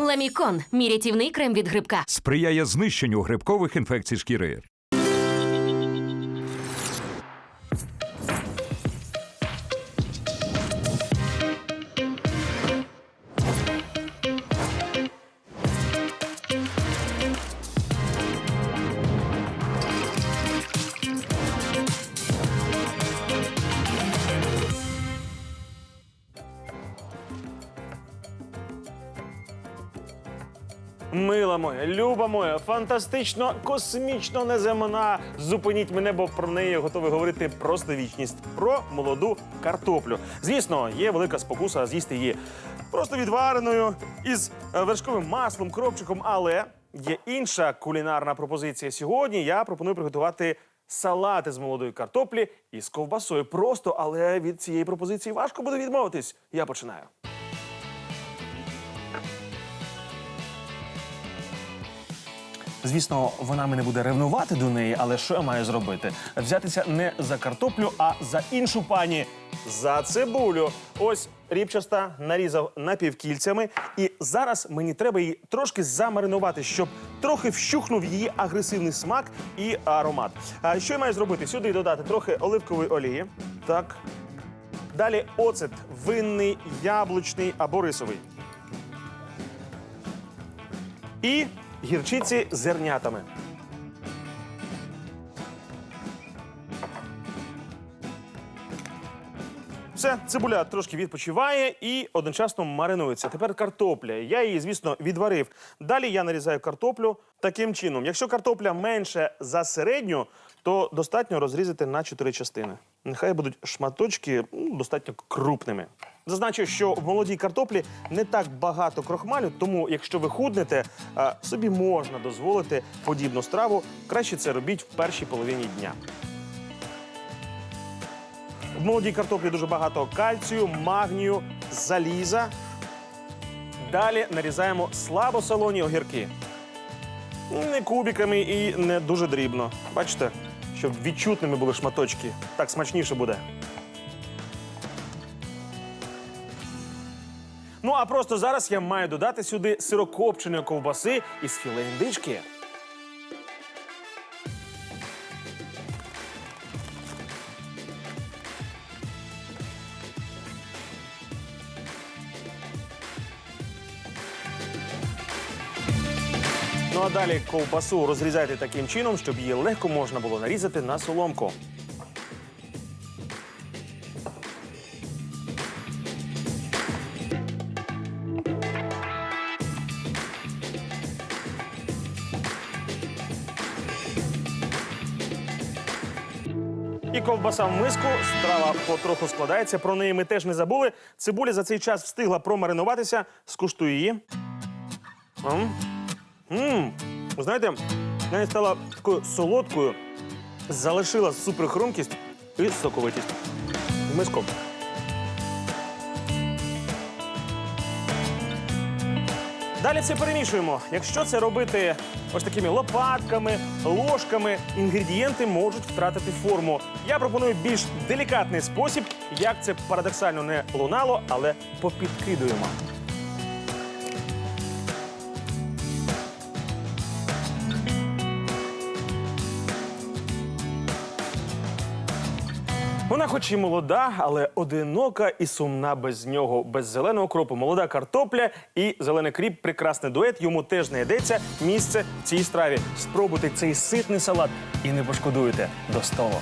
Ламікон мірятівний крем від грибка. Сприяє знищенню грибкових інфекцій шкіри. Мила моя, люба моя, фантастично, космічно неземна. Зупиніть мене, бо про неї готовий говорити просто вічність. Про молоду картоплю. Звісно, є велика спокуса з'їсти її просто відвареною із е, вершковим маслом, кропчиком. Але є інша кулінарна пропозиція. Сьогодні я пропоную приготувати салати з молодої картоплі із ковбасою. Просто, але від цієї пропозиції важко буде відмовитись. Я починаю. Звісно, вона мене буде ревнувати до неї, але що я маю зробити? Взятися не за картоплю, а за іншу пані. За цибулю. Ось рібчаста нарізав напівкільцями. І зараз мені треба її трошки замаринувати, щоб трохи вщухнув її агресивний смак і аромат. А що я маю зробити? Сюди додати трохи оливкової олії. Так. Далі оцет винний, яблучний або рисовий. І гірчиці з зернятами. Все, цибуля трошки відпочиває і одночасно маринується. Тепер картопля. Я її, звісно, відварив. Далі я нарізаю картоплю таким чином. Якщо картопля менше за середню, то достатньо розрізати на чотири частини. Нехай будуть шматочки ну, достатньо крупними. Зазначу, що в молодій картоплі не так багато крохмалю, тому якщо ви худнете, собі можна дозволити подібну страву. Краще це робіть в першій половині дня. В молодій картоплі дуже багато кальцію, магнію, заліза. Далі нарізаємо слабосолоні огірки. Не кубиками і не дуже дрібно. Бачите, щоб відчутними були шматочки. Так смачніше буде. Ну а просто зараз я маю додати сюди сирокопченої ковбаси із філе індички. Ну а далі ковбасу розрізайте таким чином, щоб її легко можна було нарізати на соломку. І ковбаса в миску, страва потроху складається. Про неї ми теж не забули. Цибуля за цей час встигла промаринуватися. Скуштую її. М. М. Ви знаєте, вона стала такою солодкою, залишила суперхрумкість і соковитість. В миску. Далі все перемішуємо. Якщо це робити ось такими лопатками, ложками, інгредієнти можуть втратити форму. Я пропоную більш делікатний спосіб, як це парадоксально не лунало, але попідкидуємо. Вона хоч і молода, але одинока і сумна без нього. Без зеленого кропу молода картопля і зелений кріп прекрасний дует. Йому теж знайдеться місце в цій страві. Спробуйте цей ситний салат і не пошкодуєте до столу.